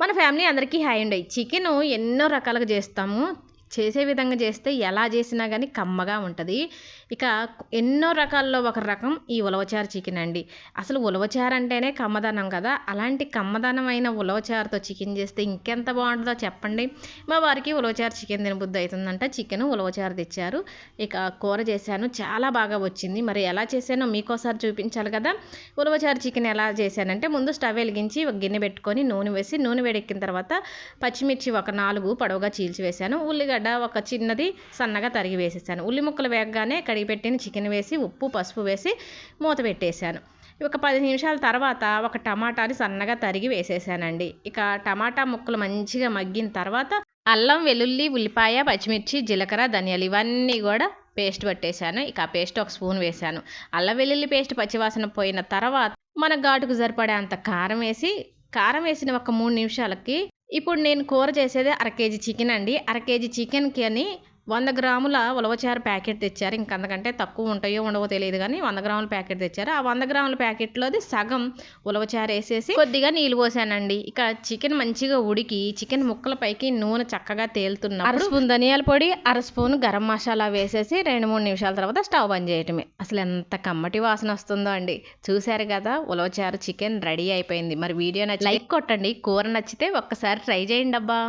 మన ఫ్యామిలీ అందరికీ హాయ్ అండి. చికెన్ ఎన్నో రకాలుగా చేస్తాము. చేసే విధంగా చేస్తే ఎలా చేసినా కానీ కమ్మగా ఉంటుంది. ఇక ఎన్నో రకాల్లో ఒక రకం ఈ ఉలవచారు చికెన్ అండి. అసలు ఉలవచారు అంటేనే కమ్మదనం కదా? అలాంటి కమ్మదనమైన ఉలవచారుతో చికెన్ చేస్తే ఇంకెంత బాగుంటుందో చెప్పండి. మా వారికి ఉలవచారు చికెన్ తినబుద్ధి అవుతుందంట. చికెన్ ఉలవచారు తెచ్చారు. ఇక కూర చేశాను. చాలా బాగా వచ్చింది. మరి ఎలా చేశానో మీకోసారి చూపించాలి కదా. ఉలవచారు చికెన్ ఎలా చేశానంటే ముందు స్టవ్ వెలిగించి ఒక గిన్నె పెట్టుకొని నూనె వేసి నూనె వేడెక్కిన తర్వాత పచ్చిమిర్చి ఒక నాలుగు పొడవుగా చీల్చి వేశాను. ఉల్లిగడ్డ ఒక చిన్నది సన్నగా తరిగి వేసేసాను. ఉల్లి ముక్కలు వేగగానే కడిగి పెట్టిన చికెన్ వేసి ఉప్పు పసుపు వేసి మూత పెట్టేశాను. ఒక పది నిమిషాల తర్వాత ఒక టమాటాని సన్నగా తరిగి వేసేసానండి. ఇక టమాటా ముక్కలు మంచిగా మగ్గిన తర్వాత అల్లం వెల్లుల్లి ఉల్లిపాయ పచ్చిమిర్చి జీలకర్ర ధనియాలు ఇవన్నీ కూడా పేస్ట్ పట్టేశాను. ఇక ఆ పేస్ట్ ఒక స్పూన్ వేశాను. అల్లం వెల్లుల్లి పేస్ట్ పచ్చివాసన పోయిన తర్వాత మన ఘాటుకు సరిపడే అంత కారం వేసి కారం వేసిన ఒక మూడు నిమిషాలకి ఇప్పుడు నేను కూర చేసేది అర కేజీ చికెన్ అండి. అర కేజీ చికెన్కి అని వంద గ్రాముల ఉలవచారు ప్యాకెట్ తెచ్చారు. ఇంక అంతకంటే తక్కువ ఉంటాయో ఉండవో తెలియదు కానీ వంద గ్రాముల ప్యాకెట్ తెచ్చారు. ఆ వంద గ్రాముల ప్యాకెట్లోది సగం ఉలవచారు వేసేసి కొద్దిగా నీళ్ళు పోసానండి. ఇక చికెన్ మంచిగా ఉడికి చికెన్ ముక్కల పైకి నూనె చక్కగా తేలుతున్న అర స్పూన్ ధనియాల పొడి అర స్పూన్ గరం మసాలా వేసేసి రెండు మూడు నిమిషాల తర్వాత స్టవ్ బంద్ చేయటమే. అసలు ఎంత కమ్మటి వాసన వస్తుందో అండి. చూశారు కదా ఉలవచారు చికెన్ రెడీ అయిపోయింది. మరి వీడియో నచ్చి లైక్ కొట్టండి. కూర నచ్చితే ఒక్కసారి ట్రై చేయండి అబ్బా.